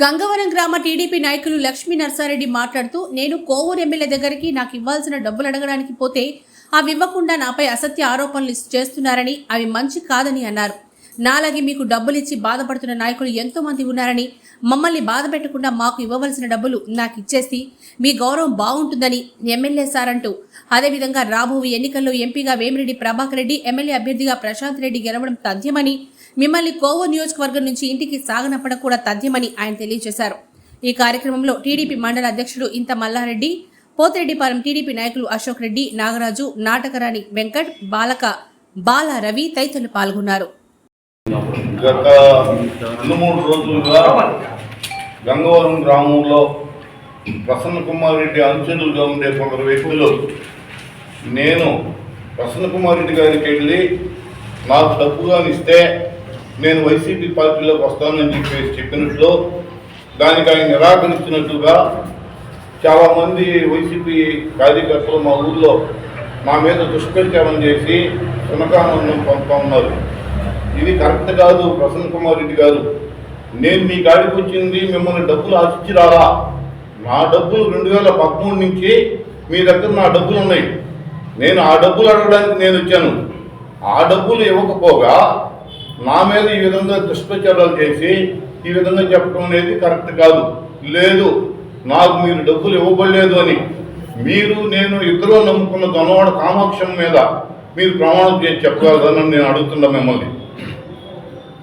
గంగవరం గ్రామ టీడీపీ నాయకులు లక్ష్మీ నర్సారెడ్డి మాట్లాడుతూ నేను కోవూరు ఎమ్మెల్యే దగ్గరికి నాకు ఇవ్వాల్సిన డబ్బులు అడగడానికి పోతే అవి ఇవ్వకుండా నాపై అసత్య ఆరోపణలు చేస్తున్నారని అవి మంచి కాదని అన్నారు. నాలాగే మీకు డబ్బులిచ్చి బాధపడుతున్న నాయకులు ఎంతో మంది ఉన్నారని మమ్మల్ని బాధ పెట్టకుండా మాకు ఇవ్వవలసిన డబ్బులు నాకు ఇచ్చేసి మీ గౌరవం బాగుంటుందని ఎమ్మెల్యే సార్ అంటూ అదేవిధంగా రాబోవు ఎన్నికల్లో ఎంపీగా వేమిరెడ్డి ప్రభాకర్ రెడ్డి ఎమ్మెల్యే అభ్యర్థిగా ప్రశాంత్ రెడ్డి గెలవడం తథ్యమని మిమ్మల్ని కోవో నియోజకవర్గం నుంచి ఇంటికి సాగనప్పడం కూడా తథ్యమని ఆయన తెలియజేశారు. ఈ కార్యక్రమంలో టీడీపీ మండల అధ్యక్షుడు ఇంత మల్లారెడ్డి పోతిరెడ్డిపాలెం టీడీపీ నాయకులు అశోక్ రెడ్డి నాగరాజు నాటకరాణి వెంకట్ బాలక బాల రవి తదితరులు పాల్గొన్నారు. గత రెండు మూడు రోజులుగా గంగవరం గ్రామంలో ప్రసన్న కుమార్ రెడ్డి అనుచరులుగా ఉండే కొందరు వ్యక్తులు నేను ప్రసన్న కుమార్ రెడ్డి గారికి వెళ్ళి నాకు తప్పుగా ఇస్తే నేను వైసీపీ పార్టీలోకి వస్తానని చెప్పేసి చెప్పినట్లు దానికి ఆయన నిరాకరిస్తున్నట్లుగా చాలామంది వైసీపీ కార్యకర్తలు మా ఊళ్ళో మా మీద దుష్ప్రచారం చేసి శునకానందం పంపుతా ఉన్నారు. ఇది కరెక్ట్ కాదు ప్రసన్న కుమార్ రెడ్డి గారు. నేను మీ గాడికి వచ్చింది మిమ్మల్ని డబ్బులు ఆశించి రాలా? నా డబ్బులు రెండు వేల పదమూడు నుంచి మీ దగ్గర నా డబ్బులు ఉన్నాయి. నేను ఆ డబ్బులు అడగడానికి నేను వచ్చాను. ఆ డబ్బులు ఇవ్వకపోగా నా మీద ఈ విధంగా దుష్ప్రచారాలు చేసి ఈ విధంగా చెప్పడం అనేది కరెక్ట్ కాదు. లేదు నాకు మీరు డబ్బులు ఇవ్వబడలేదు అని. మీరు నేను ఇద్దరు నమ్ముకున్న దొనవాడ కామాక్షం మీద మీరు ప్రమాణం చేసి చెప్పగలరని నేను అడుగుతున్నా మిమ్మల్ని.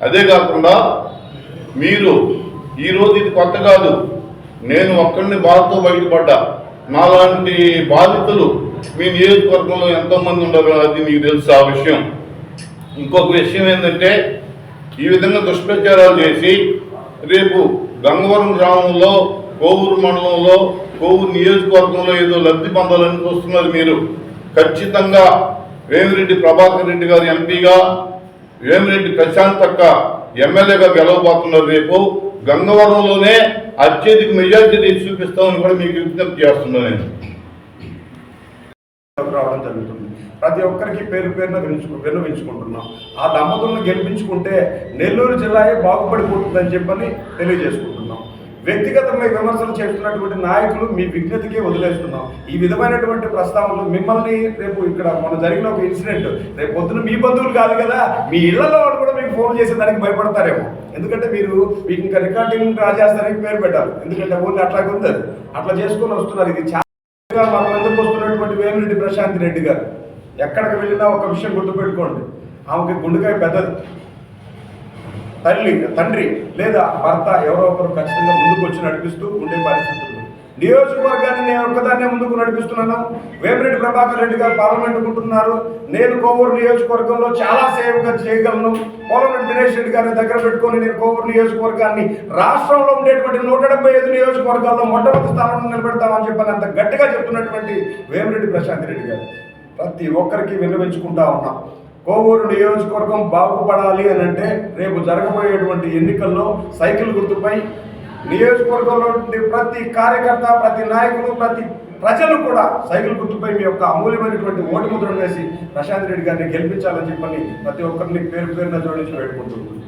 అదే కాకుండా మీరు ఈరోజు ఇది కొత్త కాదు. నేను ఒక్కడిని బాధతో బయటపడ్డా. నాలాంటి బాధితులు మీ నియోజకవర్గంలో ఎంతోమంది ఉండరు అది మీకు తెలుసు ఆ విషయం. ఇంకొక విషయం ఏంటంటే ఈ విధంగా దుష్ప్రచారాలు చేసి రేపు గంగవరం గ్రామంలో కోవూరు మండలంలో కోవూరు నియోజకవర్గంలో ఏదో లబ్ధి పొందాలని చూస్తున్నారు మీరు. ఖచ్చితంగా వేమిరెడ్డి ప్రభాకర్ రెడ్డి గారు ఎంపీగా వేమిరెడ్డి ప్రశాంత్ అక్క ఎమ్మెల్యేగా గెలవబోతున్నారు రేపు. గంగవరంలోనే అత్యధిక మెజార్టీ తీసి చూపిస్తామని కూడా మీకు విజ్ఞప్తి చేస్తున్నాను నేను. రావడం జరుగుతుంది. ప్రతి ఒక్కరికి పేరు పేరున వినించుకు విన్నవించుకుంటున్నాం. ఆ దంపతులను గెలిపించుకుంటే నెల్లూరు జిల్లాయే బాగుపడిపోతుందని చెప్పని తెలియజేసుకుంటున్నాం. వ్యక్తిగతంగా విమర్శలు చేస్తున్నటువంటి నాయకులు మీ విజ్ఞతకే వదిలేస్తున్నాం. ఈ విధమైనటువంటి ప్రస్తావనలు మిమ్మల్ని రేపు ఇక్కడ మన జరిగిన ఒక ఇన్సిడెంట్ రేపు పొద్దున మీ బంధువులు కాదు కదా మీ ఇళ్ళలో వాళ్ళు కూడా మీకు ఫోన్ చేసే దానికి భయపడతారేమో. ఎందుకంటే మీరు మీకు ఇంకా రికార్డింగ్ రాజేస్తారని పేరు పెట్టారు. ఎందుకంటే ఓన్లీ అట్లాగే ఉంది అట్లా చేసుకొని వస్తున్నారు. ఇది చాలా మన ముందుకు వస్తున్నటువంటి వేమిరెడ్డి ప్రశాంత్ రెడ్డి గారు. ఎక్కడికి వెళ్ళినా ఒక విషయం గుర్తుపెట్టుకోండి. ఆమెకి గుండెకాయ పెద్దది. తల్లి తండ్రి లేదా భర్త ఎవరో ఒకరు ఖచ్చితంగా ముందుకు వచ్చి నడిపిస్తూ ఉండే పరిస్థితులు నియోజకవర్గాన్ని నేను ఒక్కదాన్నే ముందుకు నడిపిస్తున్నాను. వేమిరెడ్డి ప్రభాకర్ రెడ్డి గారు పార్లమెంట్ ఉంటున్నారు. నేను కోవూరు నియోజకవర్గంలో చాలా సేవగా చేయగలను. పోలరెడ్డి దినేష్ రెడ్డి గారిని దగ్గర పెట్టుకొని నేను కోవూరు నియోజకవర్గాన్ని రాష్ట్రంలో ఉండేటువంటి నూట డెబ్బై ఐదు నియోజకవర్గాల్లో మొట్టమొదటి స్థానంలో నిలబెడతామని చెప్పని అంత గట్టిగా చెప్తున్నటువంటి వేమిరెడ్డి ప్రశాంత్ రెడ్డి గారు. ప్రతి ఒక్కరికి విన్నవించుకుంటా ఉన్నాం. కోవూరు నియోజకవర్గం బాగుపడాలి అని అంటే రేపు జరగబోయేటువంటి ఎన్నికల్లో సైకిల్ గుర్తుపై నియోజకవర్గంలో ప్రతి కార్యకర్త ప్రతి నాయకులు ప్రతి ప్రజలు కూడా సైకిల్ గుర్తుపై మీ యొక్క అమూల్యమైనటువంటి ఓటు ముద్రను వేసి ప్రశాంత్ రెడ్డి గారిని గెలిపించాలని చెప్పని ప్రతి ఒక్కరిని పేరు పేరున జోడించి పెట్టుకుంటున్నాను